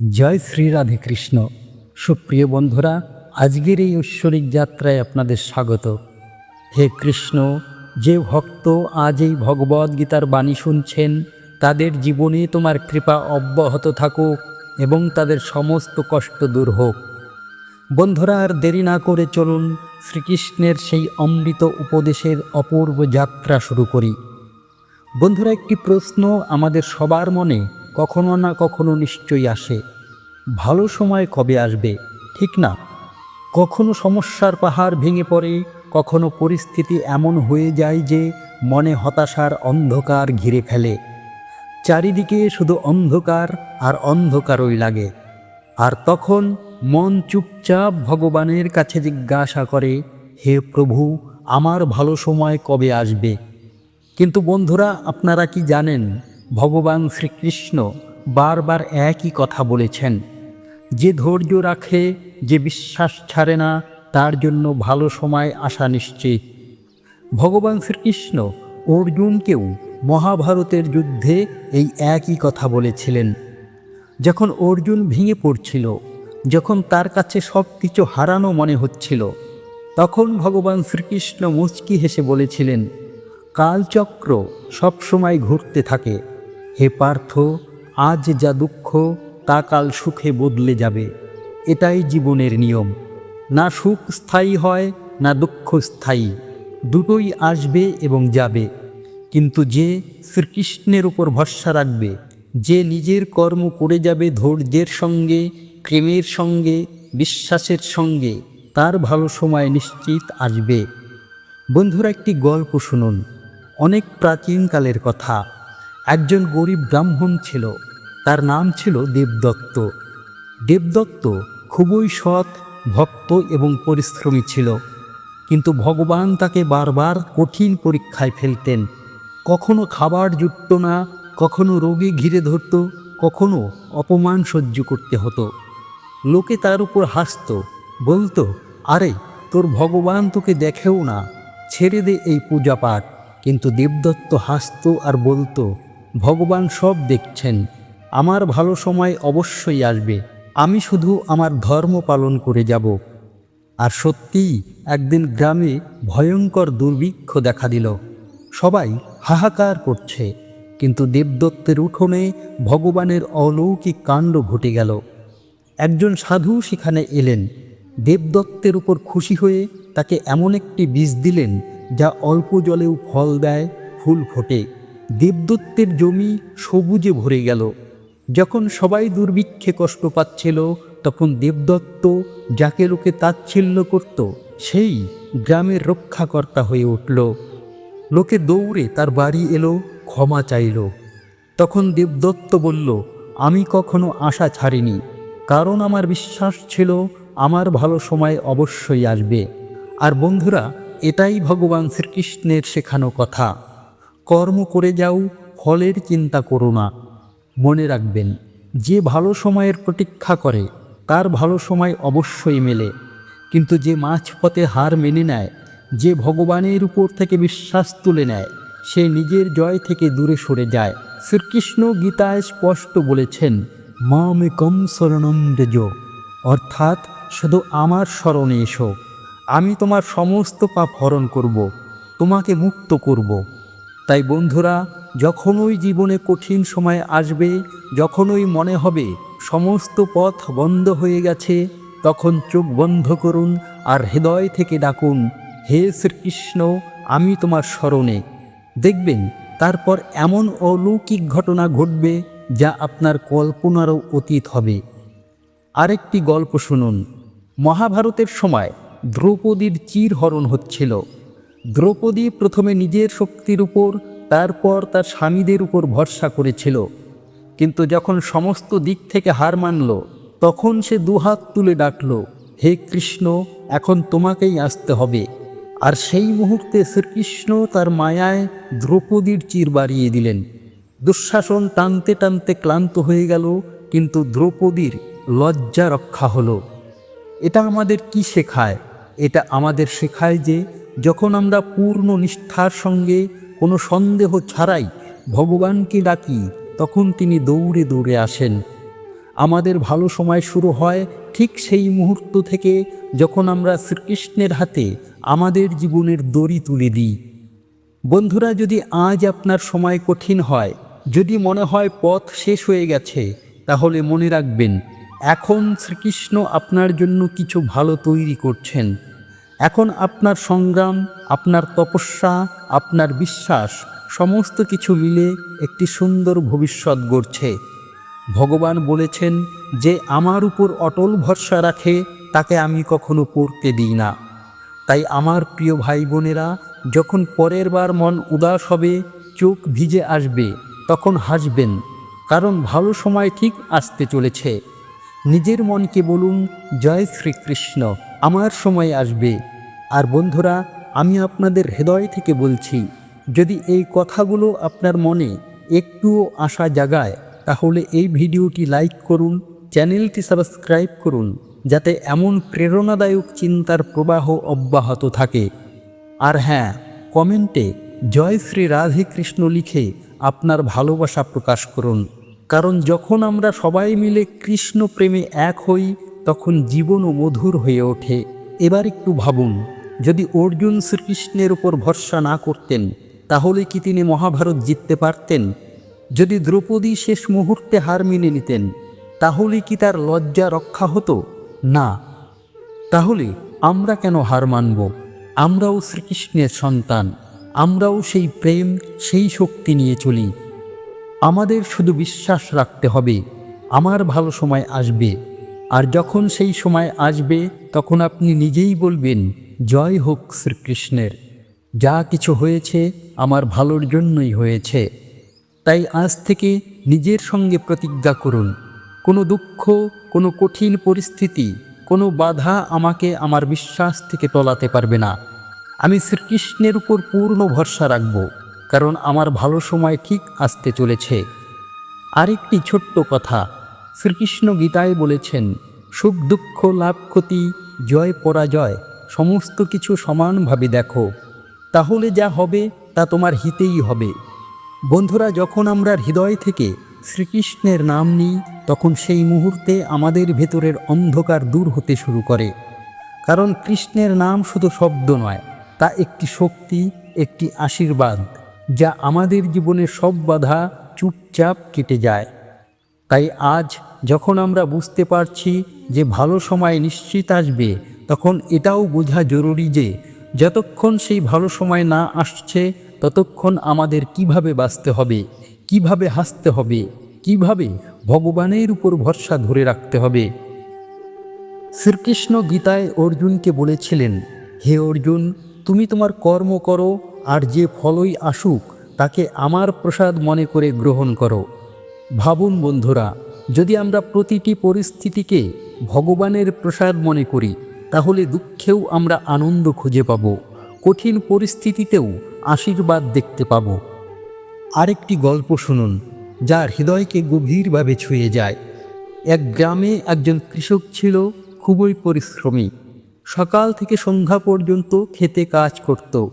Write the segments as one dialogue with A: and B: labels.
A: জয় শ্রী রাধে কৃষ্ণ। সুপ্রিয় বন্ধুরা, আজকের এই ঐশ্বরিক যাত্রায় আপনাদের স্বাগত। হে কৃষ্ণ, যে ভক্ত আজ এই ভগবদ গীতার বাণী শুনছেন, তাদের জীবনে তোমার কৃপা অব্যাহত থাকুক এবং তাদের সমস্ত কষ্ট দূর হোক। বন্ধুরা, আর দেরি না করে চলুন শ্রীকৃষ্ণের সেই অমৃত উপদেশের অপূর্ব যাত্রা শুরু করি। বন্ধুরা, একটি প্রশ্ন আমাদের সবার মনে কখনো না কখনো নিশ্চয়ই আসে। ভালো সময় কবে আসবে, ঠিক না? কখনো সমস্যার পাহাড় ভেঙে পড়ে, কখনো পরিস্থিতি এমন হয়ে যায় যে মনে হতাশার অন্ধকার ঘিরে ফেলে। চারিদিকে শুধু অন্ধকার আর অন্ধকারই লাগে। আর তখন মন চুপচাপ ভগবানের কাছে জিজ্ঞাসা করে, হে প্রভু, আমার ভালো সময় কবে আসবে? কিন্তু বন্ধুরা, আপনারা কি জানেন? ভগবান শ্রীকৃষ্ণ বারবার একই কথা বলেছেন, যে ধৈর্য রাখে, যে বিশ্বাস ছাড়ে না, তার জন্য ভালো সময় আসা নিশ্চিত। ভগবান শ্রীকৃষ্ণ অর্জুনকেও মহাভারতের যুদ্ধে এই একই কথা বলেছিলেন। যখন অর্জুন ভেঙে পড়ছিল, যখন তার কাছে সব কিছু হারানো মনে হচ্ছিল, তখন ভগবান শ্রীকৃষ্ণ মুচকি হেসে বলেছিলেন, কালচক্র সবসময় ঘুরতে থাকে হে পার্থ, আজ যা দুঃখ, তা কাল সুখে বদলে যাবে। এটাই জীবনের নিয়ম। না সুখ স্থায়ী হয়, না দুঃখ স্থায়ী। দুটোই আসবে এবং যাবে। কিন্তু যে শ্রীকৃষ্ণের উপর ভরসা রাখবে, যে নিজের কর্ম করে যাবে ধৈর্যের সঙ্গে, প্রেমের সঙ্গে, বিশ্বাসের সঙ্গে, তার ভালো সময় নিশ্চিত আসবে। বন্ধুরা, একটি গল্প শুনুন। অনেক প্রাচীনকালের কথা। একজন গরিব ব্রাহ্মণ ছিল, তার নাম ছিল দেবদত্ত। দেবদত্ত খুবই সৎ, ভক্ত এবং পরিশ্রমী ছিল, কিন্তু ভগবান তাকে বারবার কঠিন পরীক্ষায় ফেলতেন। কখনো খাবার জুটত না, কখনো রোগী ঘিরে ধরত, কখনো অপমান সহ্য করতে হতো। লোকে তার উপর হাসত, বলতো, আরে, তোর ভগবান তোকে দেখেও না, ছেড়ে দে এই পূজা পাঠ কিন্তু দেবদত্ত হাসত আর বলতো ভগবান সব দেখছেন। আমার ভালো সময় অবশ্যই আসবে। আমি শুধু আমার ধর্ম পালন করে যাব। আর সত্যিই একদিন গ্রামে ভয়ঙ্কর দুর্ভিক্ষ দেখা দিল। সবাই হাহাকার করছে। কিন্তু দেবদত্তের উঠোনে ভগবানের অলৌকিক কাণ্ড ঘটে গেল। একজন সাধু সেখানে এলেন। দেবদত্তের উপর খুশি হয়ে তাকে এমন একটি বীজ দিলেন যা অল্প জলেও ফল দেয়, ফুল ফোটে। দেবদত্তের জমি সবুজে ভরে গেল। যখন সবাই দুর্ভিক্ষে কষ্ট পাচ্ছিল, তখন দেবদত্ত যাকে লোকে তাচ্ছিল্য করত, সেই গ্রামের রক্ষাকর্তা হয়ে উঠল। লোকে দৌড়ে তার বাড়ি এলো, ক্ষমা চাইল। তখন দেবদত্ত বলল, আমি কখনো আশা ছাড়িনি। কারণ আমার বিশ্বাস ছিল, আমার ভালো সময় অবশ্যই আসবে। আর বন্ধুরা, এটাই ভগবান শ্রীকৃষ্ণের শেখানো কথা। কর্ম করে যাও, ফলের চিন্তা করো না। মনে রাখবেন, যে ভালো সময়ের প্রতীক্ষা করে, তার ভালো সময় অবশ্যই মেলে। কিন্তু যে মাঝপথে হার মেনে নেয়, যে ভগবানের উপর থেকে বিশ্বাস তুলে নেয়, সে নিজের জয় থেকে দূরে সরে যায়। শ্রীকৃষ্ণ গীতায় স্পষ্ট বলেছেন, মামে কম শরণম রেজ। অর্থাৎ, শুধু আমার স্মরণে এসো। আমি তোমার সমস্ত পাপ হরণ করব, তোমাকে মুক্ত করব। তাই বন্ধুরা, যখনই জীবনে কঠিন সময় আসবে, যখনই মনে হবে সমস্ত পথ বন্ধ হয়ে গেছে, তখন চোখ বন্ধ করুন আর হৃদয় থেকে ডাকুন, হে শ্রীকৃষ্ণ, আমি তোমার স্মরণে। দেখবেন, তারপর এমন অলৌকিক ঘটনা ঘটবে যা আপনার কল্পনারও অতীত হবে। আরেকটি গল্প শুনুন। মহাভারতের সময় দ্রৌপদীর চিরহরণ হচ্ছিল। দ্রৌপদী প্রথমে নিজের শক্তির উপর, তারপর তার স্বামীদের উপর ভরসা করেছিল। কিন্তু যখন সমস্ত দিক থেকে হার মানল, তখন সে দুহাত তুলে ডাকল, হে কৃষ্ণ, এখন তোমাকেই আসতে হবে। আর সেই মুহূর্তে শ্রীকৃষ্ণ তার মায়ায় দ্রৌপদীর চির বাড়িয়ে দিলেন। দুঃশাসন টানতে টানতে ক্লান্ত হয়ে গেল, কিন্তু দ্রৌপদীর লজ্জা রক্ষা হলো। এটা আমাদের কি শেখায়? এটা আমাদের শেখায় যে যখন আমরা পূর্ণ নিষ্ঠার সঙ্গে কোনো সন্দেহ ছাড়াই ভগবানকে ডাকি, তখন তিনি দৌড়ে দৌড়ে আসেন। আমাদের ভালো সময় শুরু হয় ঠিক সেই মুহূর্ত থেকে যখন আমরা শ্রীকৃষ্ণের হাতে আমাদের জীবনের দড়ি তুলে দিই। বন্ধুরা, যদি আজ আপনার সময় কঠিন হয়, যদি মনে হয় পথ শেষ হয়ে গেছে, তাহলে মনে রাখবেন, এখন শ্রীকৃষ্ণ আপনার জন্য কিছু ভালো তৈরি করছেন। এখন আপনার সংগ্রাম, আপনার তপস্যা, আপনার বিশ্বাস, সমস্ত কিছু মিলে একটি সুন্দর ভবিষ্যৎ গড়ছে। ভগবান বলেছেন যে আমার উপর অটল ভরসা রাখে, তাকে আমি কখনো পড়তে দিই না। তাই আমার প্রিয় ভাই বোনেরা যখন পরের বার মন উদাস হবে, চোখ ভিজে আসবে, তখন হাসবেন, কারণ ভালো সময় ঠিক আসতে চলেছে। নিজের মনকে বলুন, জয় শ্রীকৃষ্ণ। আমার সময় আসবে। আর বন্ধুরা, আমি আপনাদের হৃদয় থেকে বলছি, যদি এই কথাগুলো আপনার মনে একটুও আশা জাগায়, তাহলে এই ভিডিওটি লাইক করুন, চ্যানেলটি সাবস্ক্রাইব করুন, যাতে এমন প্রেরণাদায়ক চিন্তার প্রবাহ অব্যাহত থাকে। আর হ্যাঁ কমেন্টে জয় শ্রী রাধে কৃষ্ণ লিখে আপনার ভালোবাসা প্রকাশ করুন। কারণ যখন আমরা সবাই মিলে কৃষ্ণ প্রেমে এক হই তখন জীবনও মধুর হয়ে ওঠে। এবার একটু ভাবুন, যদি অর্জুন শ্রীকৃষ্ণের উপর ভরসা না করতেন, তাহলে কি তিনি মহাভারত জিততে পারতেন? যদি দ্রৌপদী শেষ মুহূর্তে হার মেনে নিতেন, তাহলে কি তার লজ্জা রক্ষা হতো? না। তাহলে আমরা কেন হার মানব? আমরাও শ্রীকৃষ্ণের সন্তান, আমরাও সেই প্রেম, সেই শক্তি নিয়ে চলি। আমাদের শুধু বিশ্বাস রাখতে হবে, আমার ভালো সময় আসবে। আর যখন সেই সময় আসবে, তখন আপনি নিজেই বলবেন, জয় হোক শ্রীকৃষ্ণের। যা কিছু হয়েছে, আমার ভালোর জন্যই হয়েছে। তাই আজ থেকে নিজের সঙ্গে প্রতিজ্ঞা করুন। কোনো দুঃখ, কোনো কঠিন পরিস্থিতি, কোনো বাধা আমাকে আমার বিশ্বাস থেকে টলাতে পারবে না। আমি শ্রীকৃষ্ণের উপর পূর্ণ ভরসা রাখব, কারণ আমার ভালো সময় ঠিক আসতে চলেছে। আরেকটি ছোট্ট কথা শ্রীকৃষ্ণ গীতায় বলেছেন, সুখ, দুঃখ, লাভ, ক্ষতি, জয়, পরাজয়, সমস্ত কিছু সমানভাবে দেখো। তাহলে যা হবে, তা তোমার হিতেই হবে। বন্ধুরা, যখন আমরা হৃদয় থেকে শ্রীকৃষ্ণের নাম নিই, তখন সেই মুহূর্তে আমাদের ভেতরের অন্ধকার দূর হতে শুরু করে। কারণ কৃষ্ণের নাম শুধু শব্দ নয়, তা একটি শক্তি, একটি আশীর্বাদ, যা আমাদের জীবনের সব বাধা চুপচাপ কেটে যায়। তাই আজ যখন আমরা বুঝতে পারছি যে ভালো সময় নিশ্চিত আসবে, তখন এটাও বোঝা জরুরি যে যতক্ষণ সেই ভালো সময় না আসছে, ততক্ষণ আমাদের কীভাবে বাঁচতে হবে, কীভাবে হাসতে হবে, কীভাবে ভগবানের উপর ভরসা ধরে রাখতে হবে। শ্রীকৃষ্ণ গীতায় অর্জুনকে বলেছিলেন, হে অর্জুন, তুমি তোমার কর্ম করো, আর যে ফলই আসুক, তাকে আমার প্রসাদ মনে করে গ্রহণ করো। ভাবুন বন্ধুরা, যদি আমরা প্রতিটি পরিস্থিতিকে ভগবানের প্রসাদ মনে করি, তাহলে দুঃখেও আমরা আনন্দ খুঁজে পাব, কঠিন পরিস্থিতিতেও আশীর্বাদ দেখতে পাব। আরেকটি গল্প শুনুন যা হৃদয়কে গভীরভাবে ছুঁয়ে যায়। এক গ্রামে একজন কৃষক ছিল, খুবই পরিশ্রমী। সকাল থেকে সন্ধ্যা পর্যন্ত খেতে কাজ করত,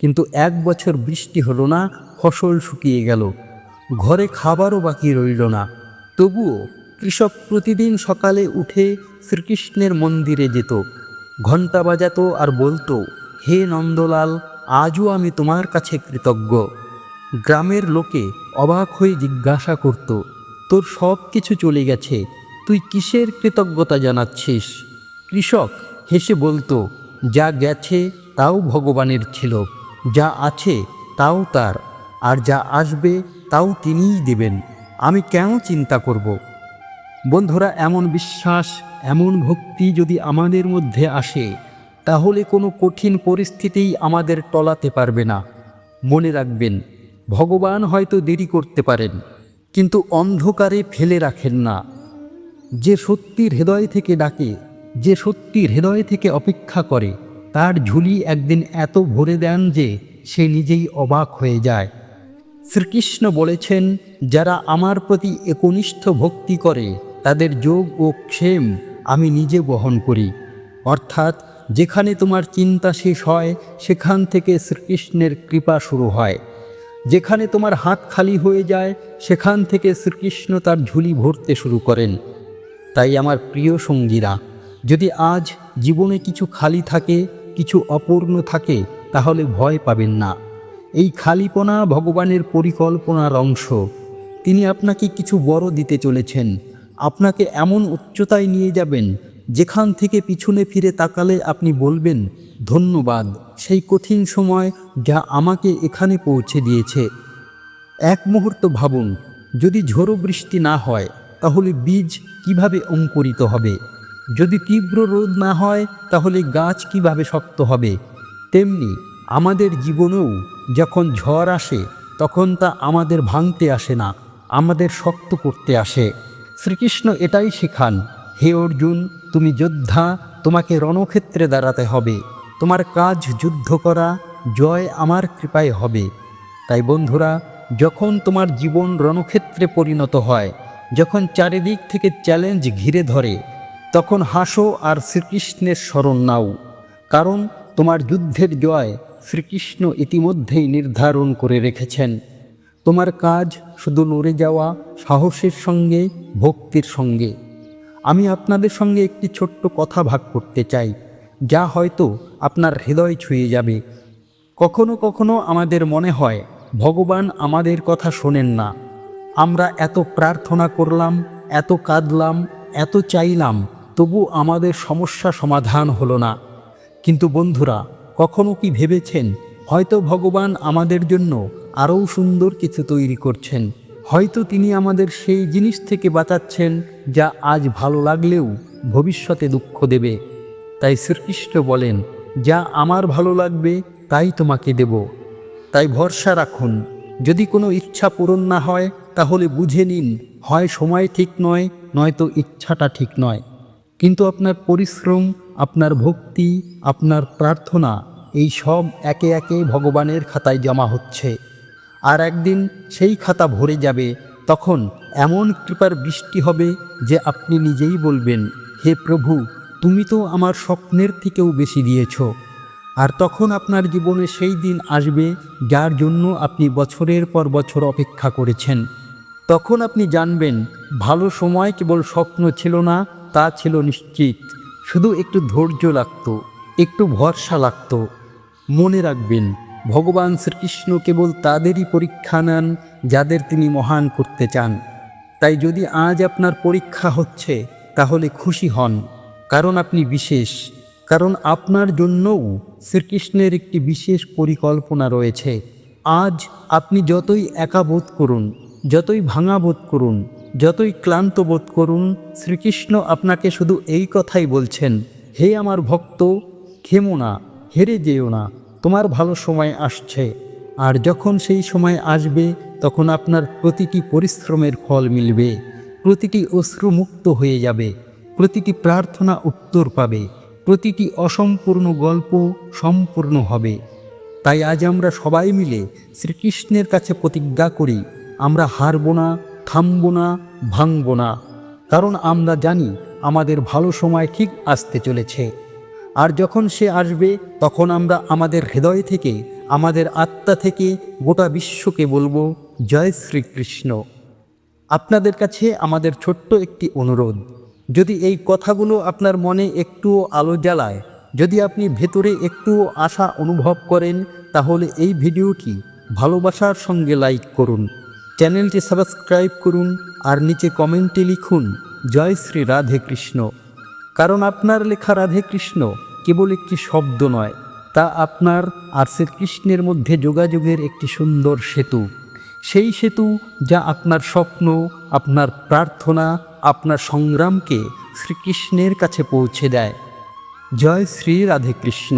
A: কিন্তু এক বছর বৃষ্টি হলো না, ফসল শুকিয়ে গেল। ঘরে খাবারও বাকি রইল না। তবুও কৃষক প্রতিদিন সকালে উঠে শ্রীকৃষ্ণের মন্দিরে যেত। ঘণ্টা বাজাতো আর বলতো, হে নন্দলাল, আজও আমি তোমার কাছে কৃতজ্ঞ। গ্রামের লোকে অবাক হয়ে জিজ্ঞাসা করত, তোর সব কিছু চলে গেছে, তুই কিসের কৃতজ্ঞতা জানাচ্ছিস? কৃষক হেসে বলতো, যা গেছে তাও ভগবানের ছিল, যা আছে তাও তার, আর যা আসবে তাও তিনিই দেবেন। আমি কেন চিন্তা করব? বন্ধুরা, এমন বিশ্বাস, এমন ভক্তি যদি আমাদের মধ্যে আসে, তাহলে কোনো কঠিন পরিস্থিতিই আমাদের টলাতে পারবে না। মনে রাখবেন, ভগবান হয়তো দেরি করতে পারেন, কিন্তু অন্ধকারে ফেলে রাখেন না। যে সত্যির হৃদয় থেকে ডাকে, যে সত্যির হৃদয় থেকে অপেক্ষা করে, তার ঝুলি একদিন এত ভরে দেন যে সে নিজেই অবাক হয়ে যায়। শ্রীকৃষ্ণ বলেছেন, যারা আমার প্রতি একনিষ্ঠ ভক্তি করে, তাদের যোগ ও ক্ষেম আমি নিজে বহন করি। অর্থাৎ, যেখানে তোমার চিন্তা শেষ হয়, সেখান থেকে শ্রীকৃষ্ণের কৃপা শুরু হয়। যেখানে তোমার হাত খালি হয়ে যায়, সেখান থেকে শ্রীকৃষ্ণ তার ঝুলি ভরতে শুরু করেন। তাই আমার প্রিয় সঙ্গীরা, যদি আজ জীবনে কিছু খালি থাকে, কিছু অপূর্ণ থাকে, তাহলে ভয় পাবেন না। এই খালিপনা ভগবানের পরিকল্পনার অংশ। তিনি আপনাকে কিছু বড় দিতে চলেছেন। আপনাকে এমন উচ্চতায় নিয়ে যাবেন, যেখান থেকে পিছনে ফিরে তাকালে আপনি বলবেন, ধন্যবাদ, সেই কঠিন সময় যা আমাকে এখানে পৌঁছে দিয়েছে। এক মুহূর্ত ভাবুন, যদি ঝোড়ো বৃষ্টি না হয়, তাহলে বীজ কীভাবে অঙ্কুরিত হবে? যদি তীব্র রোদ না হয়, তাহলে গাছ কীভাবে শক্ত হবে? তেমনি আমাদের জীবনেও যখন ঝড় আসে, তখন তা আমাদের ভাঙতে আসে না, আমাদের শক্ত করতে আসে। শ্রীকৃষ্ণ এটাই শেখান, হে অর্জুন, তুমি যোদ্ধা, তোমাকে রণক্ষেত্রে দাঁড়াতে হবে। তোমার কাজ যুদ্ধ করা, জয় আমার কৃপায় হবে। তাই বন্ধুরা, যখন তোমার জীবন রণক্ষেত্রে পরিণত হয়, যখন চারিদিক থেকে চ্যালেঞ্জ ঘিরে ধরে, তখন হাসো আর শ্রীকৃষ্ণের স্মরণ নাও। কারণ তোমার যুদ্ধের জয় শ্রীকৃষ্ণ ইতিমধ্যেই নির্ধারণ করে রেখেছেন, তোমার কাজ শুধু নড়ে যাওয়া সাহসের সঙ্গে, ভক্তির সঙ্গে। আমি আপনাদের সঙ্গে একটি ছোট্ট কথা ভাগ করতে চাই, যা হয়তো আপনার হৃদয় ছুঁয়ে যাবে। কখনো কখনো আমাদের মনে হয়, ভগবান আমাদের কথা শোনেন না। আমরা এত প্রার্থনা করলাম, এত কাঁদলাম, এত চাইলাম, তবু আমাদের সমস্যা সমাধান হলো না। কিন্তু বন্ধুরা কখনো কি ভেবেছেন? হয়তো ভগবান আমাদের জন্য আরও সুন্দর কিছু তৈরি করছেন। হয়তো তিনি আমাদের সেই জিনিস থেকে বাঁচাচ্ছেন যা আজ ভালো লাগলেও ভবিষ্যতে দুঃখ দেবে। তাই শ্রীকৃষ্ণ বলেন, যা আমার ভালো লাগবে, তাই তোমাকে দেব। তাই ভরসা রাখুন। যদি কোনো ইচ্ছা পূরণ না হয়, তাহলে বুঝে নিন, হয় সময় ঠিক নয়, নয়তো ইচ্ছাটা ঠিক নয়। কিন্তু আপনার পরিশ্রম আপনার ভক্তি, আপনার প্রার্থনা, এই সব একে একে ভগবানের খাতায় জমা হচ্ছে। আর একদিন সেই খাতা ভরে যাবে, তখন এমন কৃপার বৃষ্টি হবে যে আপনি নিজেই বলবেন, হে প্রভু, তুমি তো আমার স্বপ্নের থেকেও বেশি দিয়েছ। আর তখন আপনার জীবনে সেই দিন আসবে যার জন্য আপনি বছরের পর বছর অপেক্ষা করেছেন। তখন আপনি জানবেন, ভালো সময় কেবল স্বপ্ন ছিল না, তা ছিল নিশ্চিত। শুধু একটু ধৈর্য লাগতো, একটু ভরসা লাগতো। মনে রাখবেন, ভগবান শ্রীকৃষ্ণ কেবল তাদেরই পরীক্ষা নেন যাদের তিনি মহান করতে চান। তাই যদি আজ আপনার পরীক্ষা হচ্ছে, তাহলে খুশি হন। কারণ আপনি বিশেষ। কারণ আপনার জন্যও শ্রীকৃষ্ণের একটি বিশেষ পরিকল্পনা রয়েছে। আজ আপনি যতই একা বোধ করুন, যতই ভাঙা বোধ করুন যতই ক্লান্ত বোধ করুন, শ্রীকৃষ্ণ আপনাকে শুধু এই কথাই বলছেন, হে আমার ভক্ত খেমো না, হেরে যেও না, তোমার ভালো সময় আসছে। আর যখন সেই সময় আসবে, তখন আপনার প্রতিটি পরিশ্রমের ফল মিলবে, প্রতিটি অশ্রু মুক্ত হয়ে যাবে, প্রতিটি প্রার্থনা উত্তর পাবে, প্রতিটি অসম্পূর্ণ গল্প সম্পূর্ণ হবে। তাই আজ আমরা সবাই মিলে শ্রীকৃষ্ণের কাছে প্রতিজ্ঞা করি, আমরা হারব না থামব না ভাঙব না কারণ আমরা জানি আমাদের ভালো সময় ঠিক আসতে চলেছে। আর যখন সে আসবে, তখন আমরা আমাদের হৃদয় থেকে, আমাদের আত্মা থেকে গোটা বিশ্বকে বলব, জয় শ্রীকৃষ্ণ। আপনাদের কাছে আমাদের ছোট্ট একটি অনুরোধ। যদি এই কথাগুলো আপনার মনে একটুও আলো জ্বালায়, যদি আপনি ভেতরে একটুও আশা অনুভব করেন, তাহলে এই ভিডিওটি ভালোবাসার সঙ্গে লাইক করুন। চ্যানেলটি সাবস্ক্রাইব করুন আর নিচে কমেন্টে লিখুন, জয় শ্রী রাধে কৃষ্ণ। কারণ আপনার লেখা রাধে কৃষ্ণ কেবল একটি শব্দ নয়, তা আপনার আর শ্রীকৃষ্ণের মধ্যে যোগাযোগের একটি সুন্দর সেতু। সেই সেতু যা আপনার স্বপ্ন, আপনার প্রার্থনা, আপনার সংগ্রামকে শ্রীকৃষ্ণের কাছে পৌঁছে দেয়। জয় শ্রী রাধে কৃষ্ণ।